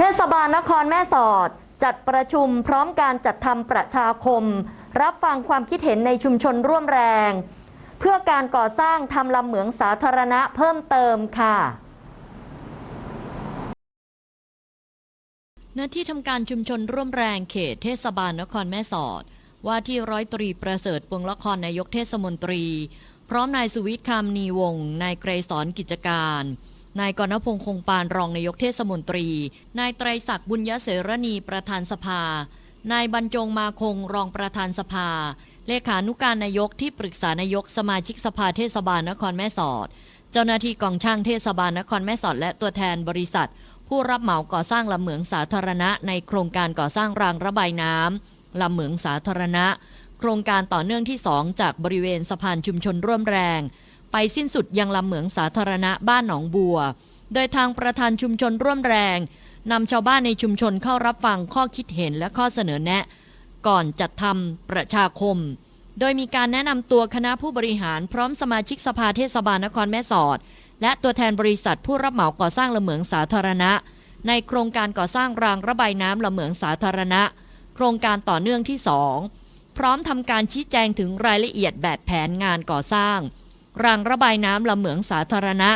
เทศบาลนครแม่สอด จัดประชุมพร้อมการจัดทำประชาคม รับฟังความคิดเห็นในชุมชนร่วมแรง เพื่อการก่อสร้างทำลำเหมืองสาธารณะเพิ่มเติมค่ะณที่ทำการชุมชนร่วมแรงเขตเทศบาลนครแม่สอด ว่าที่ร้อยตรีประเสริฐปวงละครนายกเทศมนตรี พร้อมนายสุวิทย์คำนีวงนายไกรสอนกิจการ นายกรณพงษ์คงปานรองนายกเทศมนตรี นายไตรศักดิ์บุญยเสรณีประธานสภา นายบรรจงมาคงรองประธานสภา เลขานุการนายกที่ปรึกษานายกสมาชิกสภาเทศบาลนครแม่สอด เจ้าหน้าที่กองช่างเทศบาลนครแม่สอดและตัวแทนบริษัท ผู้รับเหมาก่อสร้างลำเหมืองสาธารณะ ในโครงการก่อสร้างรางระบายน้ำลำเหมืองสาธารณะ โครงการต่อเนื่องที่ 2 จากบริเวณสะพานชุมชนร่วมแรง ไปสิ้นสุดยังลำเหมืองสาธารณะบ้านหนองบัว โดยทางประธานชุมชนร่วมแรงนำชาวบ้านในชุมชนเข้ารับฟังข้อคิดเห็นและข้อเสนอแนะ ก่อนจัดทำประชาคม โดยมีการแนะนำตัวคณะผู้บริหารพร้อมสมาชิกสภาเทศบาลนครแม่สอด และตัวแทนบริษัทผู้รับเหมาก่อสร้างละเหมืองสาธารณะ ในโครงการก่อสร้างรางระบายน้ำละเหมืองสาธารณะ โครงการต่อเนื่องที่ 2 พร้อมทำการชี้แจงถึงรายละเอียดแบบแผนงานก่อสร้าง รางระบายน้ำละเหมืองสาธารณะ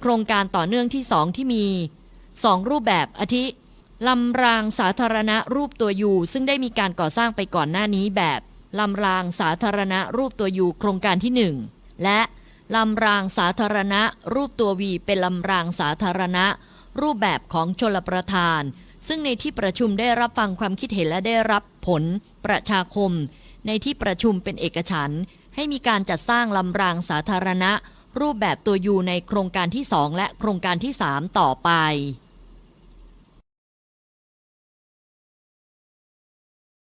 โครงการต่อเนื่องที่2ที่มี 2 รูปแบบอาทิลำรางสาธารณะรูปตัวยูซึ่งได้มีการก่อสร้างไปก่อนหน้านี้แบบลำรางสาธารณะรูปตัวยูโครงการที่ 1 และลำรางสาธารณะ รูปตัววีเป็นลำรางสาธารณะ รูปแบบของชลประทาน ซึ่งในที่ประชุมได้รับฟังความคิดเห็นและได้รับผลประชาคม ในที่ประชุมเป็นเอกฉันท์ ให้มีการจัดสร้างลำรางสาธารณะ รูปแบบตัวยูในโครงการที่ 2 และโครงการที่ 3 ต่อไป